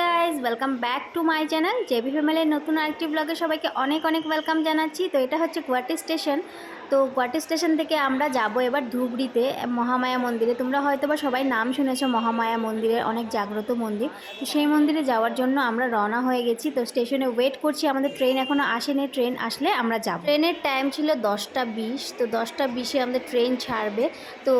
Guys welcome back to my channel J B ফ্যামিলির নতুন আরেকটি ব্লগে সবাইকে অনেক অনেক ওয়েলকাম জানাচ্ছি। তো এটা হচ্ছে গুয়াহাটি স্টেশন তো গুয়াহাটি স্টেশন থেকে আমরা যাব এবার ধুবড়িতে, মহামায়া মন্দিরে। তোমরা হয়তো বা সবাই নাম শুনেছো মহামায়া মন্দিরের অনেক জাগ্রত মন্দির। তো সেই মন্দিরে যাওয়ার জন্য আমরা রওনা হয়ে গেছি। তো স্টেশনে ওয়েট করছি, আমাদের ট্রেন এখনও আসেনি। ট্রেন আসলে আমরা যাব। ট্রেনের টাইম ছিল দশটা বিশ, তো দশটা বিশে আমাদের ট্রেন ছাড়বে। তো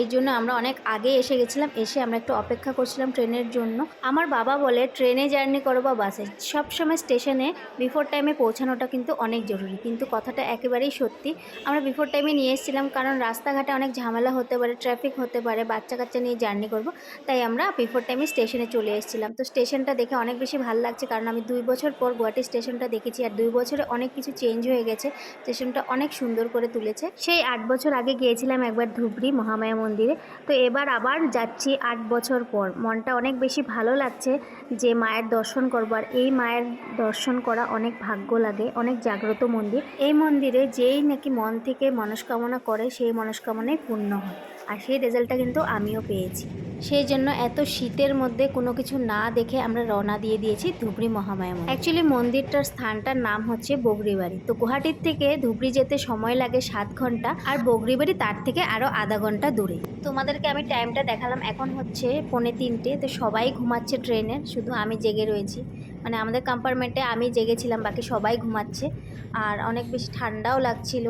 এই জন্য আমরা অনেক আগে এসে গেছিলাম, এসে আমরা একটু অপেক্ষা করছিলাম ট্রেনের জন্য। আমার বাবা বলে ট্রেনে জার্নি করো বা বাসে সবসময় স্টেশনে বিফোর টাইমে পৌঁছানোটা কিন্তু অনেক জরুরি। কিন্তু কথাটা একেবারেই সত্যি। আমরা বিফোর টাইমে নিয়ে এসেছিলাম কারণ রাস্তাঘাটে অনেক ঝামেলা হতে পারে ট্রাফিক হতে পারে বাচ্চা কাচ্চা নিয়ে জার্নি করব। তাই আমরা বিফোর টাইমে স্টেশনে চলে এসেছিলাম। তো স্টেশনটা দেখে অনেক বেশি ভালো লাগছে কারণ আমি দুই বছর পর গুয়াহাটি স্টেশনটা দেখেছি আর দুই বছরে অনেক কিছু চেঞ্জ হয়ে গেছে। স্টেশনটা অনেক সুন্দর করে তুলেছে। সেই আট বছর আগে গিয়েছিলাম একবার ধুবড়ি মহামায়া মন্দিরে। তো এবার আবার যাচ্ছি আট বছর পর। মনটা অনেক বেশি ভালো লাগছে যে মায়ের দর্শন করবার এই মায়ের দর্শন করা অনেক ভাগ্য লাগে, অনেক জাগ্রত মন্দির। এই মন্দিরে যেই নাকি মন থেকে মনস্কামনা করে সেই মনস্কামনাই পূর্ণ হয়। আর সেই রেজাল্টটা কিন্তু আমিও পেয়েছি। সেই জন্য এত শীতের মধ্যে কোনো কিছু না দেখে আমরা রওনা দিয়ে দিয়েছি ধুবড়ি মহামায়া অ্যাকচুয়ালি মন্দিরটার স্থানটার নাম হচ্ছে বগরিবাড়ি। তো গুয়াহাটির থেকে ধুবড়ি যেতে সময় লাগে সাত ঘণ্টা আর বগরিবাড়ি তার থেকে আরও আধা ঘণ্টা দূরে। তোমাদেরকে আমি টাইমটা দেখালাম এখন হচ্ছে পৌনে তিনটে। তো সবাই ঘুমাচ্ছে ট্রেনের শুধু আমি জেগে রয়েছি। মানে আমাদের কম্পার্টমেন্টে আমি জেগেছিলাম, বাকি সবাই ঘুমাচ্ছে। আর অনেক বেশি ঠান্ডাও লাগছিল।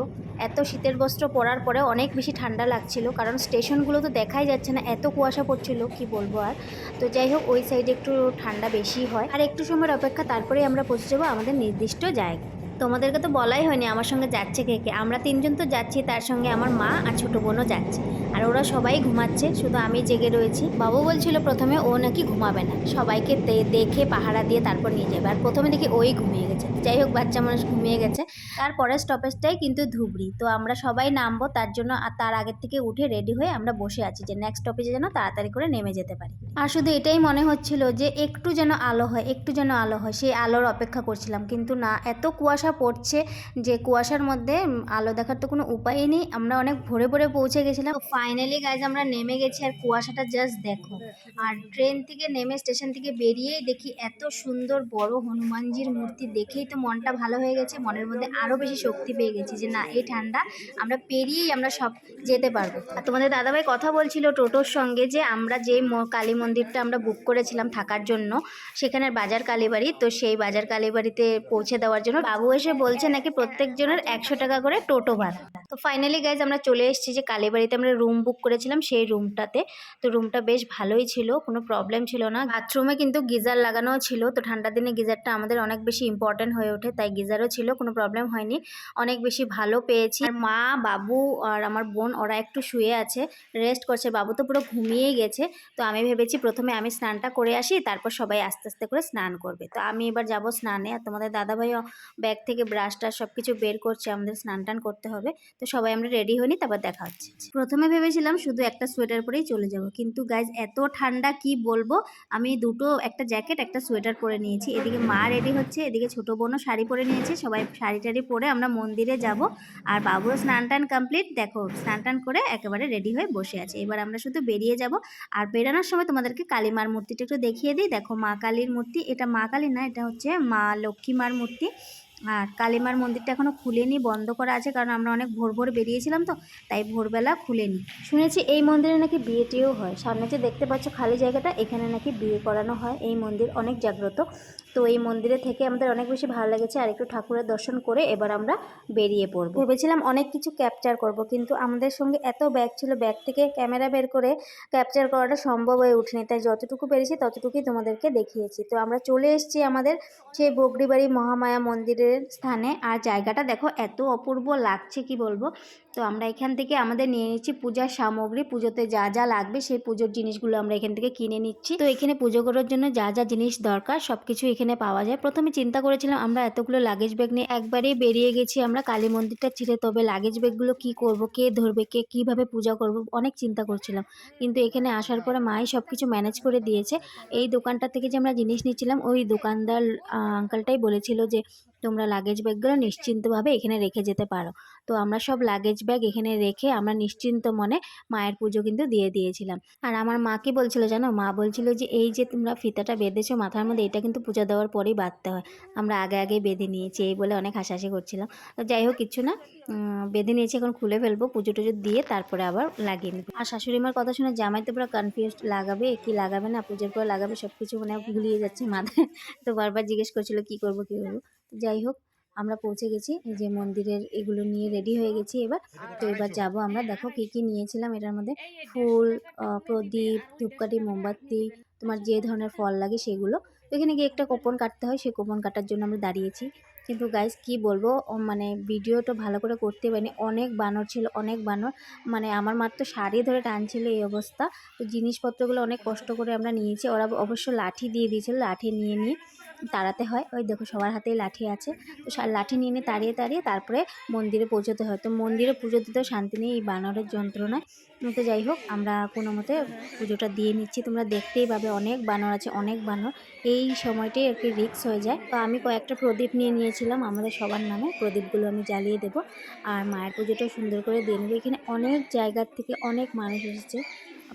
এত শীতের বস্ত্র পরার পরে অনেক বেশি ঠান্ডা লাগছিল, কারণ স্টেশনগুলো তো দেখাই যাচ্ছে না, এত কুয়াশা পড়ছিল, কি বলব আর? তো যাই হোক, ওই সাইডে একটু ঠান্ডা বেশি হয়। আর একটু সময়ের অপেক্ষা, তারপরেই আমরা পৌঁছে যাব আমাদের নির্দিষ্ট জায়গা তোমাদেরকে তো বলাই হয়নি আমার সঙ্গে যাচ্ছে কে কে। আমরা তিনজন তো যাচ্ছি, তার সঙ্গে আমার মা আর ছোটো বোনও যাচ্ছে। আর ওরা সবাই ঘুমাচ্ছে, শুধু আমি জেগে রয়েছি। বাবু বলছিল প্রথমে ও নাকি ঘুমাবে না। সবাইকে দেখে পাহারা দিয়ে তারপর নিয়ে যাবে। আর প্রথমে দেখি ওই ঘুমিয়ে গেছে। যাই হোক, বাচ্চা মানুষ ঘুমিয়ে গেছে। তারপরে স্টপেজটাই কিন্তু ধুবড়ি। তো আমরা সবাই নামবো, তার জন্য আর তার আগের থেকে উঠে রেডি হয়ে আমরা বসে আছি যে নেক্সট স্টপেজে যেন তাড়াতাড়ি করে নেমে যেতে পারি। আর শুধু এটাই মনে হচ্ছিল যে একটু যেন আলো হয়, একটু যেন আলো হয়, সেই আলোর অপেক্ষা করছিলাম। কিন্তু না, এত কুয়াশা পড়ছে যে কুয়াশার মধ্যে আলো দেখার তো কোনো উপায়ই নেই। আমরা অনেক ভোরে ভোরে পৌঁছে গেছিলাম। ফাইনালি গাইজ আমরা নেমে গেছি আর কুয়াশাটা জাস্ট দেখো। আর ট্রেন থেকে নেমে স্টেশন থেকে বেরিয়েই দেখি এত সুন্দর বড় হনুমানজির মূর্তি দেখেই তো মনটা ভালো হয়ে গেছে। মনের মধ্যে আরও বেশি শক্তি পেয়ে গেছি যে না, এই ঠান্ডা আমরা পেরিয়েই আমরা সব যেতে পারব। আর তোমাদের দাদাভাই কথা বলছিল টোটোর সঙ্গে যে আমরা যে কালী মন্দিরটা আমরা বুক করেছিলাম থাকার জন্য, সেখানের বাজার কালীবাড়ি, তো সেই বাজার কালীবাড়িতে পৌঁছে দেওয়ার জন্য বাবু এসে বলছে নাকি প্রত্যেকজনের একশো টাকা করে টোটো ভাড়া। তো ফাইনালি গাইজ আমরা চলে এসেছি যে কালীবাড়িতে আমরা রুম বুক করেছিলাম সেই রুমটাতে তো রুমটা বেশ ভালোই ছিল, কোনো প্রবলেম ছিল না। বাথরুমে কিন্তু গিজার লাগানো ছিল, তো ঠান্ডার দিনে গিজারটা আমাদের অনেক বেশি ইম্পর্ট্যান্ট হয়ে ওঠে, তাই গিজারও ছিল, কোনো প্রবলেম হয়নি। অনেক বেশি ভালো পেয়েছি। আর মা, বাবু আর আমার বোন, ওরা একটু শুয়ে আছে রেস্ট করছে। বাবু তো পুরো ঘুমিয়ে গেছে। তো আমি ভেবেছি প্রথমে আমি স্নানটা করে আসি, তারপর সবাই আস্তে আস্তে করে স্নান করবে। তো আমি এবার যাব স্নানে। আর তোমাদের দাদাভাইও ব্যাগ থেকে ব্রাশ টাশ সব কিছু বের করছে, আমাদের স্নান টান করতে হবে। তো সবাই আমরা রেডি হইনি তারপর দেখা হচ্ছে। প্রথমে ভেবেছিলাম শুধু একটা সোয়েটার পরেই চলে যাব। কিন্তু গাইজ এত ঠান্ডা কি বলব? আমি দুটো, একটা জ্যাকেট একটা সোয়েটার পরে নিয়েছি। এদিকে মা রেডি হচ্ছে, এদিকে ছোটো বোনও শাড়ি পরে নিয়েছে। সবাই শাড়ি টাড়ি পরে আমরা মন্দিরে যাব। আর বাবুরও স্নান টান কমপ্লিট দেখো স্নান টান করে একেবারে রেডি হয়ে বসে আছে। এবার আমরা শুধু বেরিয়ে যাব। আর বেরানোর সময় তোমাদেরকে কালীমার মূর্তিটা একটু দেখিয়ে দিই। দেখো মা কালীর মূর্তি এটা মা কালী না এটা হচ্ছে মা লক্ষ্মী মার মূর্তি। আর কালীমার মন্দিরটা এখনও খুলেনি, বন্ধ করা আছে কারণ আমরা অনেক ভোর ভোর বেরিয়েছিলাম তো, তাই ভোরবেলা খুলেনি। শুনেছি এই মন্দিরে নাকি বিয়েটিও হয়, সামনে যে দেখতে পাচ্ছ খালি জায়গাটা, এখানে নাকি বিয়ে করানো হয়, এই মন্দির অনেক জাগ্রত। তো এই মন্দিরে থেকে আমাদের অনেক বেশি ভালো লেগেছে আর একটু ঠাকুরের দর্শন করে এবার আমরা বেরিয়ে পড়ব। ভেবেছিলাম অনেক কিছু ক্যাপচার করব, কিন্তু আমাদের সঙ্গে এত ব্যাগ ছিল ব্যাগ থেকে ক্যামেরা বের করে ক্যাপচার করাটা সম্ভব হয়ে উঠেনি, তাই যতটুকু পেরেছি ততটুকুই তোমাদেরকে দেখিয়েছি। তো আমরা চলে এসেছি আমাদের সেই বগরিবাড়ি মহামায়া মন্দিরের স্থানে। আর জায়গাটা দেখো, এত অপূর্ব লাগছে, কি বলব? তো আমরা এখান থেকে আমাদের নিয়ে নিচ্ছি পূজার সামগ্রী। পুজোতে যা যা লাগবে সেই পুজোর জিনিসগুলো আমরা এখান থেকে কিনে নিচ্ছি। তো এখানে পুজো করার জন্য যা যা জিনিস দরকার সব কিছু এখানে পাওয়া যায়। প্রথমে চিন্তা করেছিলাম, আমরা এতগুলো লাগেজ ব্যাগ নিয়ে একবারেই বেরিয়ে গেছি আমরা কালী মন্দিরটা ছিঁড়ে। তবে লাগেজ ব্যাগগুলো কি করব, কে ধরবে, কে কীভাবে পূজা করব, অনেক চিন্তা করছিলাম। কিন্তু এখানে আসার পরে মাই সব কিছু ম্যানেজ করে দিয়েছে। এই দোকানটা থেকে যে আমরা জিনিস নিচ্ছিলাম, ওই দোকানদার আঙ্কেলটাই বলেছিল যে তোমরা লাগেজ ব্যাগগুলো নিশ্চিন্তভাবে এখানে রেখে যেতে পারো। তো আমরা সব লাগেজ ব্যাগ এখানে রেখে আমরা নিশ্চিন্ত মনে মায়ের পুজো কিন্তু দিয়ে দিয়েছিলাম। আর আমার মা কি বলছিল জানো? মা বলছিল যে, এই যে তোমরা ফিতাটা বেঁধেছো মাথার মধ্যে, এটা কিন্তু পূজা দেওয়ার পরেই বাঁধতে হয়। আমরা আগে আগে বেঁধে নিয়েছি, এই বলে অনেক হাসাহাসি করছিলাম। তো যাই হোক, কিছু না বেঁধে নিয়েছি, এখন খুলে ফেলব, পুজো টুজো দিয়ে তারপরে আবার লাগিয়ে নেব। আর শাশুড়ি মার কথা শুনে জামাই তো পুরো কনফিউজ লাগাবে, কি লাগাবে না, পুজোর পর লাগাবে সব কিছু মানে ভুলিয়ে যাচ্ছে মাথায়। তো বারবার জিজ্ঞেস করছিল, কি করব কি করব? যাই হোক, আমরা পৌঁছে গেছি। যে মন্দিরের এগুলো নিয়ে রেডি হয়ে গেছি এবার। তো এবার যাব আমরা। দেখো কি কি নিয়েছিলাম এটার মধ্যে। ফুল প্রদীপ, ধূপকাঠি, মোমবাতি, তোমার যে ধরনের ফল লাগে সেগুলো। তো এখানে গিয়ে একটা কোপন কাটতে হয়, সেই কোপন কাটার জন্য আমরা দাঁড়িয়েছি। কিন্তু গাইজ কি বলব? মানে ভিডিওটা ভালো করে করতে পারিনি। অনেক বানর ছিল, অনেক বানর। মানে আমার মাত্র শাড়ি ধরে টানছিল এই অবস্থা। তো জিনিসপত্রগুলো অনেক কষ্ট করে আমরা নিয়েছি। ওরা অবশ্য লাঠি দিয়ে দিয়েছিল, লাঠি নিয়ে নিয়ে। তাড়াতে হয়। ওই দেখো সবার হাতেই লাঠি আছে। তো লাঠি নিয়ে নিয়ে তাড়িয়ে তাড়িয়ে তারপরে মন্দিরে পৌঁছতে হয়। তো মন্দিরে পুজো দিতেও শান্তি নেই, এই বানরের যন্ত্রণায়। তো যাই হোক, আমরা কোনো মতে পুজোটা দিয়ে নিচ্ছি। তোমরা দেখতেই পাবে অনেক বানর আছে, অনেক বানর। এই সময়টাই একটু রিক্স হয়ে যায়। তো আমি কয়েকটা প্রদীপ নিয়ে নিয়েছিলাম। আমাদের সবার নামে প্রদীপগুলো আমি জ্বালিয়ে দেবো। আর মায়ের পুজোটাও সুন্দর করে দিয়ে নেব। এখানে অনেক জায়গার থেকে অনেক মানুষ এসেছে।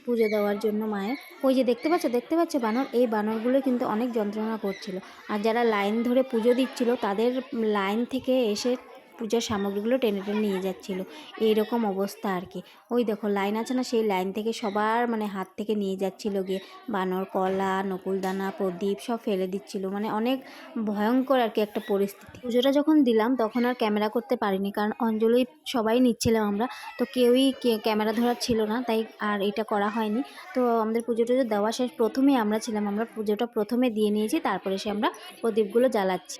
পুজো দেওয়ার জন্য মায়ের। ওই যে দেখতে পাচ্ছ দেখতে পাচ্ছ বানর? এই বানরগুলো কিন্তু অনেক যন্ত্রণা করছিল। আর যারা লাইন ধরে পুজো দিচ্ছিল, তাদের লাইন থেকে এসে পূজার সামগ্রীগুলো টেনে টেনে নিয়ে যাচ্ছিল। এইরকম অবস্থা আর কি। ওই দেখো, লাইন আছে না, সেই লাইন থেকে সবার মানে হাত থেকে নিয়ে যাচ্ছিল গিয়ে। বানর, কলা, নকুলদানা, প্রদীপ সব ফেলে দিচ্ছিল। মানে অনেক ভয়ঙ্কর আর কি একটা পরিস্থিতি। পুজোটা যখন দিলাম, তখন আর ক্যামেরা করতে পারিনি। কারণ অঞ্জলি সবাই নিচ্ছিলাম আমরা। তো কেউই ক্যামেরা ধরার ছিল না, তাই আর এটা করা হয়নি। তো আমাদের পুজো টুজো দেওয়া শেষ। প্রথমেই আমরা ছিলাম। আমরা পুজোটা প্রথমে দিয়ে নিয়েছি, তারপরে সে আমরা প্রদীপগুলো জ্বালাচ্ছি।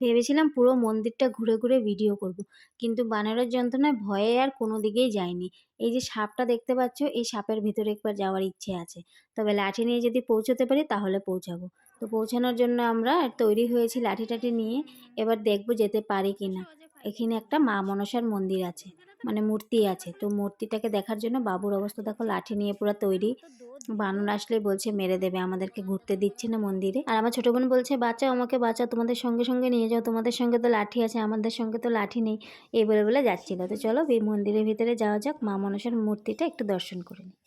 ভেবেছিলাম পুরো মন্দিরটা ঘুরে ঘুরে ভিডিও করব। কিন্তু বানরের যন্ত্রণায় ভয়ে আর কোনো দিকেই যায়নি এই যে সাপটা দেখতে পাচ্ছ, এই সাপের ভিতরে একবার যাওয়ার ইচ্ছে আছে। তবে লাঠি নিয়ে যদি পৌঁছতে পারি, তাহলে পৌঁছাবো। তো পৌঁছানোর জন্য আমরা তৈরি হয়েছি লাঠি টাঠি নিয়ে, এবার দেখব যেতে পারি কি না এখানে একটা মা মনসার মন্দির আছে। মানে মূর্তি আছে। তো মূর্তিটাকে দেখার জন্য বাবুর অবস্থা দেখো, লাঠি নিয়ে পুরো তৈরি। বানর আসলে বলছে, মেরে দেবে, আমাদেরকে ঘুরতে দিচ্ছে না মন্দিরে। আর আমার ছোট বোন বলছে, বাঁচাও আমাকে, বাঁচাও, তোমাদের সঙ্গে সঙ্গে নিয়ে যাও, তোমাদের সঙ্গে তো লাঠি আছে, আমাদের সঙ্গে তো লাঠি নেই। এই বলে বলে যাচ্ছিল। তো চলো, এই মন্দিরের ভিতরে যাওয়া যাক, মা মনসার মূর্তিটা একটু দর্শন করে নিই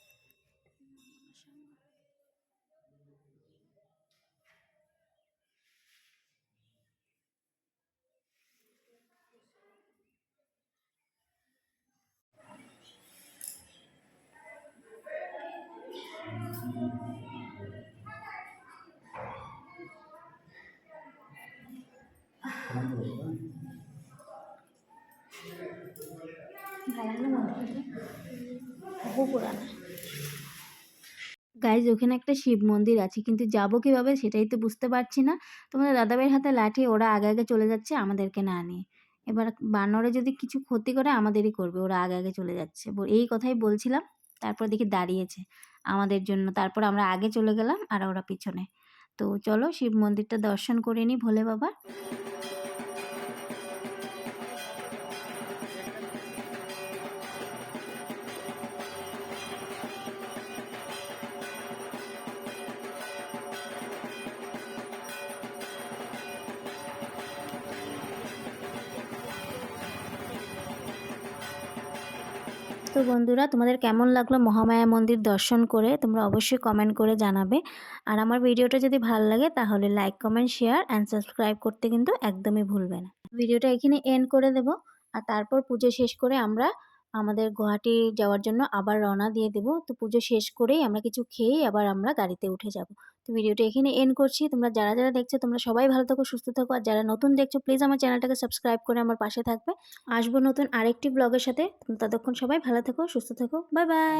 গাইজ ওখানে একটা শিব মন্দির আছে, কিন্তু যাব কীভাবে সেটাই তো বুঝতে পারছি না। তোমাদের দাদাভাইয়ের হাতে লাঠি, ওরা আগে আগে চলে যাচ্ছে, আমাদেরকে না নিয়ে। এবার বানরে যদি কিছু ক্ষতি করে, আমাদেরই করবে, ওরা আগে আগে চলে যাচ্ছে। এই কথাই বলছিলাম, তারপর দেখি দাঁড়িয়েছে আমাদের জন্য। তারপর আমরা আগে চলে গেলাম, আর ওরা পিছনে। তো চলো শিব মন্দিরটা দর্শন করে নিই ভোলে বাবা। তো বন্ধুরা, তোমাদের কেমন লাগল মহামায়া মন্দির দর্শন করে? তোমরা অবশ্যই কমেন্ট করে জানাবে। আর আমার ভিডিওটা যদি ভালো লাগে, তাহলে like comment share and subscribe করতে কিন্তু একদমই ভুলবে না। ভিডিওটা এখানে এন্ড করে দেব। আর তারপর পুজো শেষ করে আমরা আমাদের গুয়াহাটি যাওয়ার জন্য আবার রওনা দিয়ে দেবো। তো পুজো শেষ করেই আমরা কিছু খেয়েই আবার আমরা গাড়িতে উঠে যাব। তো ভিডিওটা এখানে এন্ড করছি। তোমরা যারা যারা দেখছ তোমরা সবাই ভালো থাকো, সুস্থ থাকো। আর যারা নতুন দেখছ প্লিজ আমার চ্যানেলটাকে সাবস্ক্রাইব করে আমার পাশে থাকবে। আসব নতুন আরেকটি ব্লগের সাথে। ততক্ষণ সবাই ভালো থাকো, সুস্থ থাকো। Bye bye